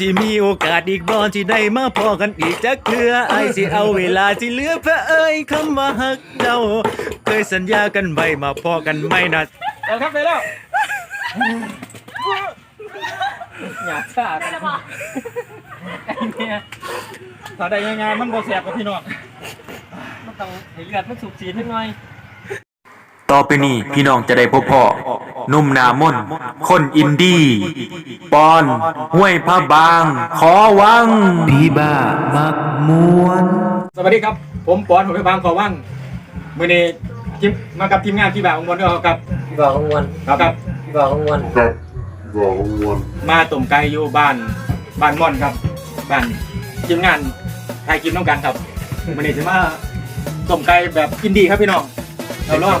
สิมีโอกาสอีกบ่ที่ได้มาพอกันอีกจักเทื่อไอายสิเอาเวลาที่เหลือเพื่อเอ่ยคำว่าฮักเจ้าเคยสัญญากันไว้มาพอกันไหมนะเอาครับไปแล้วอยากซ่าไอ้เนี่ยถ้าได้งานมันบ่แสบกับพี่น้องมันต้องให้เลือดมันสูบฉีดนิดหน่อย ต่อไปนี้พี่น้องจะได้พบพ่อห นุ่มหนามนคนอินดี้ปอนห้วยพระบาง ขอวังพี่บ้ามักมวนสวัสดีครับ ผมปอนผมไปบางขอว่างมื่อนี้ทีมมากับทีมงานที่แบบองค์บอลด้วยครับพี่บอกของมวลครับครับพี่บอกของมวลครับบอกมวลมาตุ่มไก่อยู่บ้านบ้านม่อนครับบ้านทีมงานถ่ายคลิปน้องกันครับมื่อนี้จะมาตุ่มไก่แบบอินดี้ครับพี่น้องเราลอง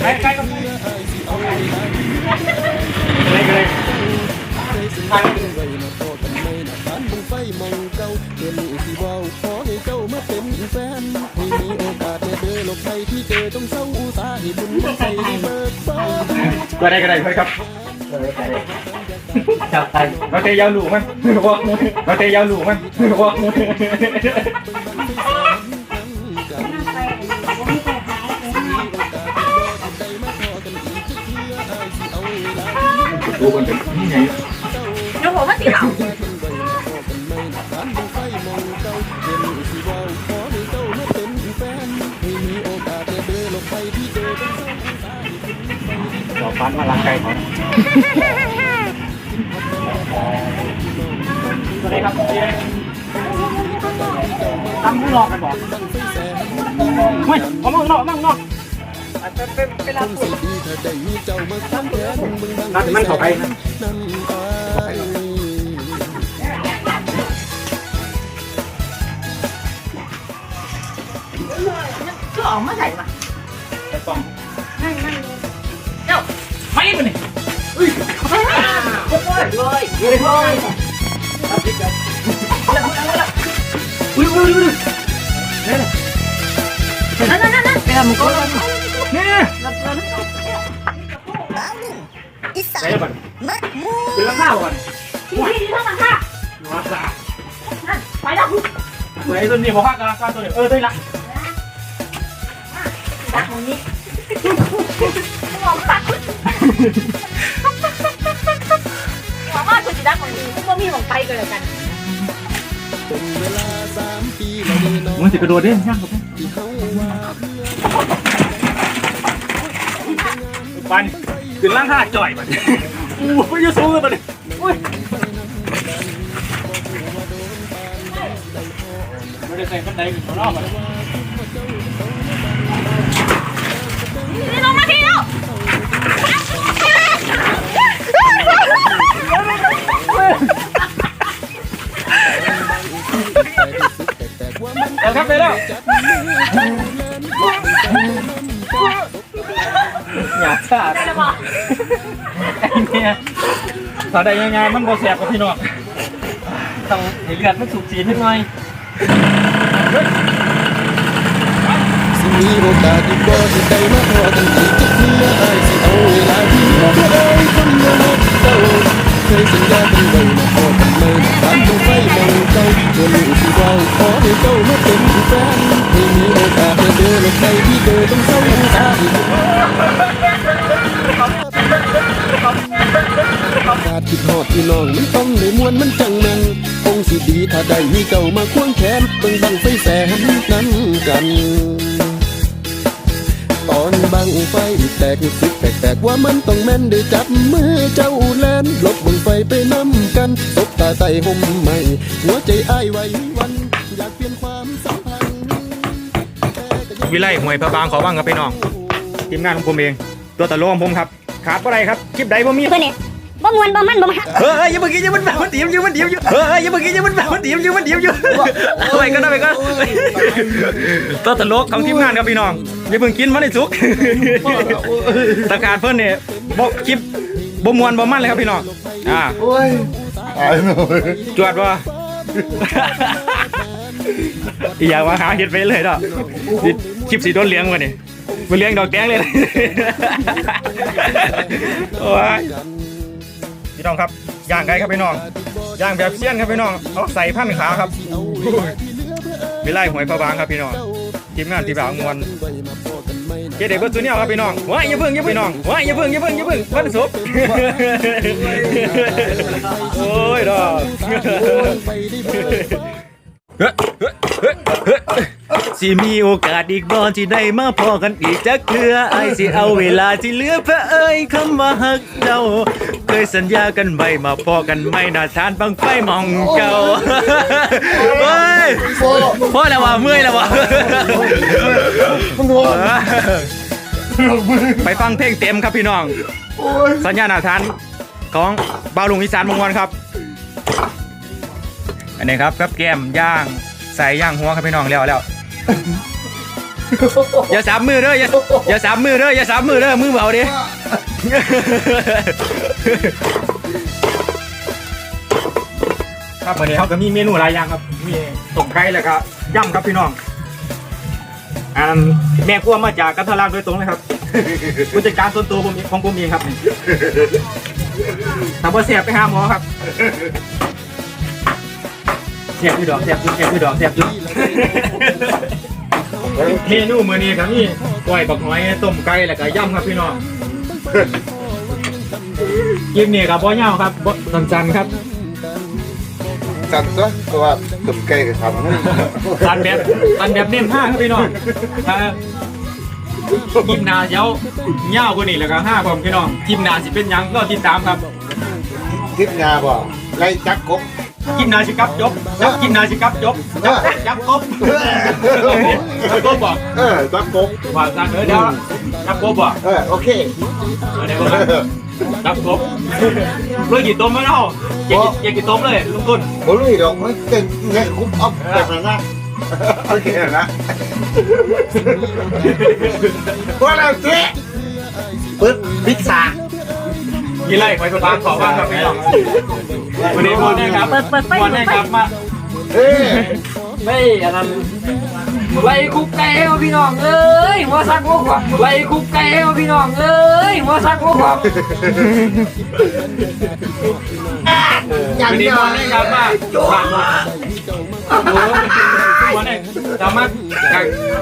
ใครใครก็มีอะไรกันเลยใครก็ได้ก็ได้ครับจับไปเราเตะยาวหลูมันวอกเราเตะยาวหลูมันวอก ดูมันเป็นนี่ไงเดี๋ยวผมมาตีเขาดอฟันมาล้างไก่เขาสวัสดีครับพี่ทำข้างนอกันบอกไม่ผมข้างนอกข้างนอก เป็นเป็นร้านปุ๋ยร้านที่มันเข้าไปนะก็ออกมาใส่มาไอ้ปองนั่งนั่งเจ้าไม่มันนี่เลยเลยเลยนั่นนั่นนั่นเป็นอะไรมึงก็ เลยนี่รับรับไหนบ้างเป็นราคาก่อนที่ที่เท่านั้นค่ะราคานั่นไปแล้วไหนตัวนี้บอกว่าราคาตัวนี้เออได้ละดักตรงนี้มองปักหวังว่าคุณจะดักตรงนี้พวกพี่ของไปกันเลยกันมันจะกระโดดได้ยังครับ บันขึ้นล่างห้าจ่อยบันอู้ไม่ยุ่สูงเลยบันอุ้ไม่ได้ใส่กันไดขึ้นข้างนอกบันลงมาทีแล้วเอาครับไปแล้ว อย่าติได้แล้วบ่ไอ้เนี่ยถ้าได้ง่ายๆมันบ่แสบกับพี่น้องต้องให้เลือดมันสุกสีนิดหน่อยสิมีโอกาสอีกบ่ที่ได้มาพอกันอีกจักเทื่ออ้ายสิเอาเวลาที่เหลือเพื่ออ้ายคนเดียวเจ้า เคยสัญญากันไว้มาพอกันไหมตามดวงไฟมองเจ้าเพื่อลูกที่เว้าขอให้เจ้ามาเป็นแฟนให้มีโอกาสได้เจอโลกใบที่เจอต้องเศร้าตาอีกการคิดฮอดพี่น้องมันต้องได้มวนมันจังแมันคงสิดีถ้าได้มีเก่ามาควงแขนเบิ่งบังไฟแสนนั้นกัน ตอนบังไฟแตกรู้สึกแปลกๆว่ามันต้องแม่นได้จับมือเจ้าแลนลบบังไฟไปน้ำกันตบตาใต้ห่มใหม่ หัวใจอ้ายไว้วัน อยากเปลี่ยนความสัมพันธ์แต่ก็ยังวิไลหวยพระบางขอบ้างครับพี่น้องทีมงานของผมเอง ตัวตะโลของผมครับ ขาดอะไรครับคลิปใดผมมีเพื่อนนี่ บ่มวนบ่มันบ่มาเฮ้ยอย่าเมื่อกี้อย่ามันแบบมันเตียมอยู่มันเตียมอยู่เฮ้ยอย่าเมื่อกี้อย่ามันแบบมันเตียมอยู่มันเตียมอยู่เอาไปก็ได้ไปก็ตัวตลกของทีมงานครับพี่น้องอย่าเพิ่งกินมันในสุกตะการเพิ่นเนี่ยบ่คลิปบ่มวนบ่มันเลยครับพี่น้องอ่าโอ้ยตายเลยจวดว่าอีอยากมาหาเห็ดไปเลยเนาะนี่คลิปสีโดนเลี้ยงวะนี่มาเลี้ยงดอกแดงเลยนะโอ้ย พี่น้องครับย่างไก่ครับพี่น้องย่างแบบเซียนครับพี่น้องเอาใส่พันขาครับวิไลหวยพระบางครับพี่น้องทีมงานที่บ่าวงวนเจเด็กเบิร์ตซูเนียครับพี่น้องว้ายอย่าเพิ่งอย่าเพิ่งน้องว้ายอย่าเพิ่งอย่าเพิ่งอย่าเพิ่งวันศุกร์โอ้ยดอกสิมีโอกาสอีกบ่ที่ได้มาพอกันอีกจักเทื่อไอสิเอาเวลาที่เหลือเพื่อเอ่ยคำว่าฮักเจ้า เคยสัญญากันไว้มาพอกันไม่นาทานบังไฟมองเก่าเฮ้ยพอแล้ววะเมื่อยแล้ววะไปฟังเพลงเต็มครับพี่น้อง สัญญาณอาทานของบาวลุงอีสานมงวนครับ อันนี้ครับกับแก้มย่างใส่ย่างหัวครับพี่น้องแล้วแล้วอย่าสามมือเด้ออย่าอย่าสามมือเด้ออย่าสามมือเด้อมือเบาดิ ครับวันนี้เขาก็มีเมนูหลายอย่างครับ มีต้มไก่แล้วก็ย่ำครับพี่น้องอันแม่ครัวมาจากกัทลางโดยตรงเลยครับผู้จัดการส่วนตัวผมของผมเองครับนี่ถ้าบ่เสียบไปหาหมอครับเสียบอยู่ดอกเสียบอยู่เสียบอยู่ดอกเสียบอยู่เมนูมื้อนี้ครับนี่ก้อยบักหอยต้มไก่แล้วก็ย่ำครับพี่น้อง กินนี่ครับบ่ยาวครับบ่สั้นๆครับจัดซะเพราะว่าตุ่มไก่กับทำนะตันแบบตันแบบเน้นห้าครับพี่น้องถ้าทีมหนาเย้าเย้าวกว่านี้แล้วก็ห้าผมพี่น้องทีมหนาสิเป็นหยังก็ติดตามครับทิพยาบ่ไล่จักกบทีมหนาสิกับจบจับทีมหนาสิกับจบจับจับกบจับกบบอกเออจักกบว่ากันเออเดี๋ยวจับกบบอกเออโอเคเดี๋ยว ก่อนนะจับกบเรื่องกี่ต้มไม่เล่าอยากกินอยากกินต้มเลยลุงตุนบ่รู้ดอกมันเก่งเงี้ยคุบอัพแบบนั้นนะโอเคนะว่าแล้วเจ๊ปึ๊บพิซซ่ากี่ไร่ไปประมาณขอบ้างครับพี่น้องวันนี้วันนี้ครับเปิดเปิดไฟวันเปินี้ดไฟครับมาเอ้ยไม่อันนั้น ไล่คุกไก่เอาพี่น้องเอ้ยหัวซักหัวขวบไล่คุกไก่เอาพี่น้องเอ้ยหัวซักหัวขวบวันนี้วันนี้ครับมาฝากมาวันนี้สามารถ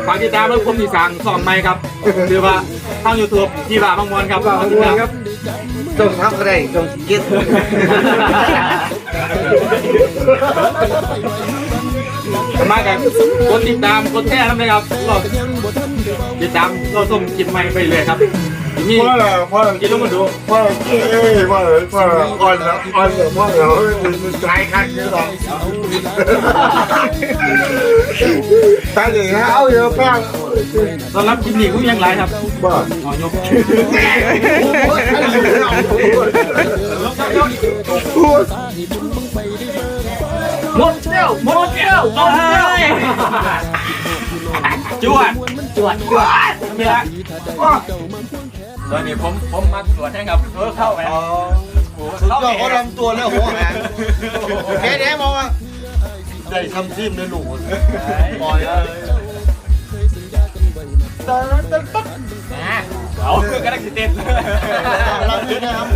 ฝากติดตามแล้วผมมีสั่งสอนใหม่ครับหรือว่าทางยูทูบที่ว่าบางมวนครับบางมวนครับต้องทำอะไรต้องกิ นมากันกดติดตามกดแชร์นะครับเราติดตามเราส่งกินใหม่ไปเลยครับนี่ว่าแล้วว่าแล้วกินแล้วมาดูว่าแล้วเอ้ยว่าแล้วว่าแล้วอ่อนแล้วอ่อนแล้วว่าแล้วใจคันนี่หรอตายเลยฮะเอาเยอะป้าตอนรับกินนี่ผมยังไรครับบ้าอ๋อยกโอ้ยให้อยู่แล้วยกยกหมดแก้วหมดแก้วหมดแก้วจวดจวดจวดมีละตอนนี้ผมผมมาตรวจให้ครับเออเข้าไปสุดยอดเขาลำตัวแล้วหัวแหงแค่นี้มองว่าได้ทำซิมในหลูปล่อยเลยเอาคือกระดักสิเต็มเราดีนะครับ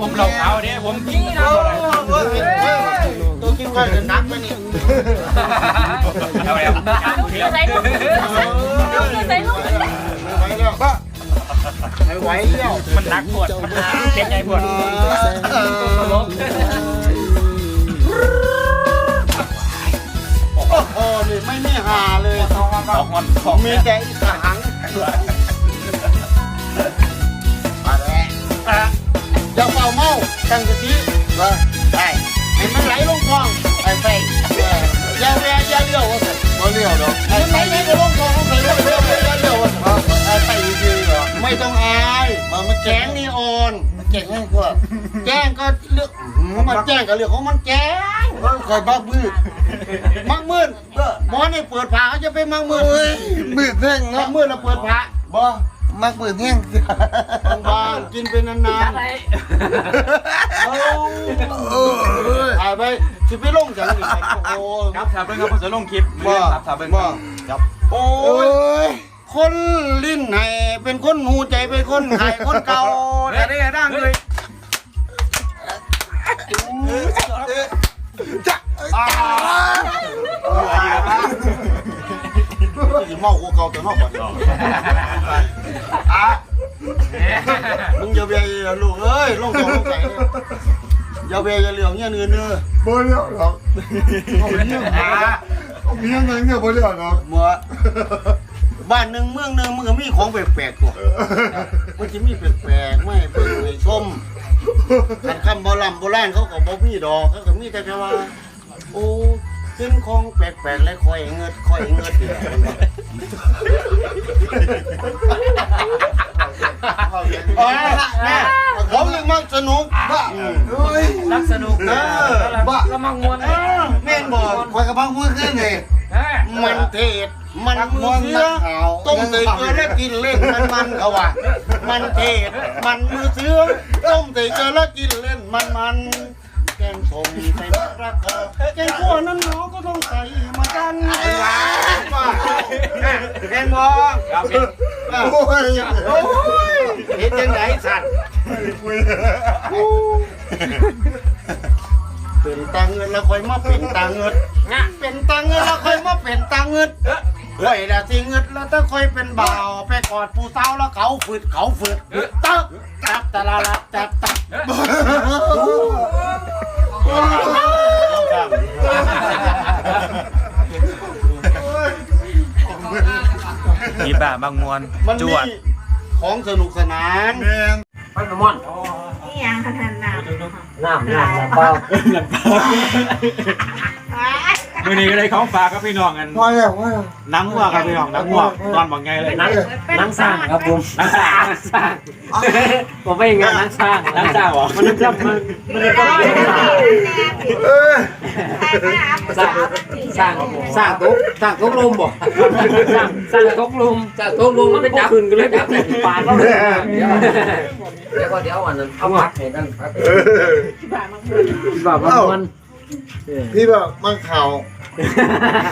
ผมเราเอาเนี่ยผมกินนะตัวกินก้อนจะนักไหมนี่เอาแล้วใส่ลูกลูกใส่ลูกไหวแล้วไม่ไหวแล้วมันนักปวดเป็นไงปวดโอ้โหนี่ไม่มีหาเลยสองคนสองมีเมตรแต่อีสหัง ตั้งสติว่าได้ให้มันไหลลงคลองไปไปอย่าแวะอย่าเลี้ยวว่าสิบ่เลี้ยวดอกไอ้ไปนี่ก็ลงคลองไปเลี้ยวเลี้ยวอย่าเลี้ยวว่าสิไอ้ไปดีๆเหรอไม่ต้องอายมันมาแจ้งนี่ออนแจ้งให้พวกแจ้งก็เลือกมันแจ้งก็เรื่องของมันแจ้งคอยบักมืดมักมืดหมอนี่เปิดผ้าเขาจะไปมักมืดมืดแห้งมัเนาะกมืดแล้วเปิดผ้าบ่ มักมืดแห้งบางๆกินเป็นนานอะไรๆเอาเออถ่ายไปสิไปลงจังนี่โอ้โหครับถามเบิ้งครับผมจะลงคลิปบ่ครับถามเบิ้งบ่ครับโอ้โอ้ยยคนลิ้นไหนเป็นคนหูใจเป็นคนไข่คนเก่าแต่ได้ดังเลยอ่า สิเมาหัวเก่าแต่เมาบ่ได้อะมึงอย่าเบียอย่าลูกเอ้ยลงจงลงใจเลยอย่าเบียอย่าเหลียวเงี้ยเนื้อเนื้อบ่เลี้ยวหรอกเอาเมียอะเอาเมียไงเนี่ยบ่เลี้ยวหรอกหมัวบ้านหนึ่งเมืองหนึ่งมันก็มีของแปลกๆตัวมันจะมีแปลกๆไม่เปิดไม่ชมขันคำโบราณโบราณเขาก็บ่มีดอกเขาก็มีแต่ว่า โอ้ ขึ้นของแปลกๆแล้วคอยเงิดคอยเงิดเดียวอ๋อแม่ผมนึกมักสนุกอืมเฮ้ยรักสนุกเออบ้าละมังมวนเออแม่นบอกคอยกับพังมือขึ้นเลยมันเทศมันมือเสือต้มใส่เกลือแล้วกินเล่นมันมันเขาว่ามันเทศมันมือเสือต้มใส่เกลือแล้วกินเล่นมันมัน แกงส้มใส่มะระกเอแกงขัวนั้นหนอก็ต้องใส่มากันว่าแกงบองกับโอ้ยโอ้ยเห็นยังไงสัตว์เป็นตาเงินแล้วค่อยมาเป็นตาเงินเป็นตังเงินแล้วค่อยมาเป็นตังเงินไว้ละสิเงินแล้วถ้าค่อยเป็นบ่าวไปกอดผู้สาวแล้วเขาฝืดเขาฝืดตับตับตะละละตับตับ มีบ่าบางมวลมันจมีวดของสนุกสนานไปมอนนี่ยังขนาดน้ำน้ำน้ำน้ำเปล่า มื่อนี้ก็ได้ของฝากครับพี่น้องกันพอแล้วพอแล้วน้ำหัวครับพี่น้องน้ำหัวตอนบอกไงเลยนั่งนั่งสร้างครับผมน้ำสาสร้างผมไม่งานนักสร้างน้ำสาเหรอมันจะมันมันจะเออสร้างสร้างสร้างตุ๊กสร้างตุ๊กลมบ่สร้างสร้างตุ๊กลมสร้างตุ๊กลมมันไปจับคืนกันเลยจับปากเราเลยเดี๋ยวก็เดี๋ยววันนั้นเอาพักให้นั่นพักเออแบบว่ามัน พี่แบบมักข่าว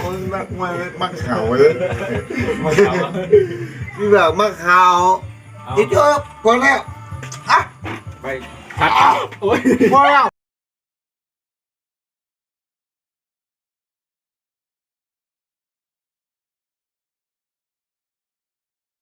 คนมักมักมักข่าวเลยพี่แบบมักข่าวอีกเยอะพอแล้วไปคัดโอ้ยพอแล้ว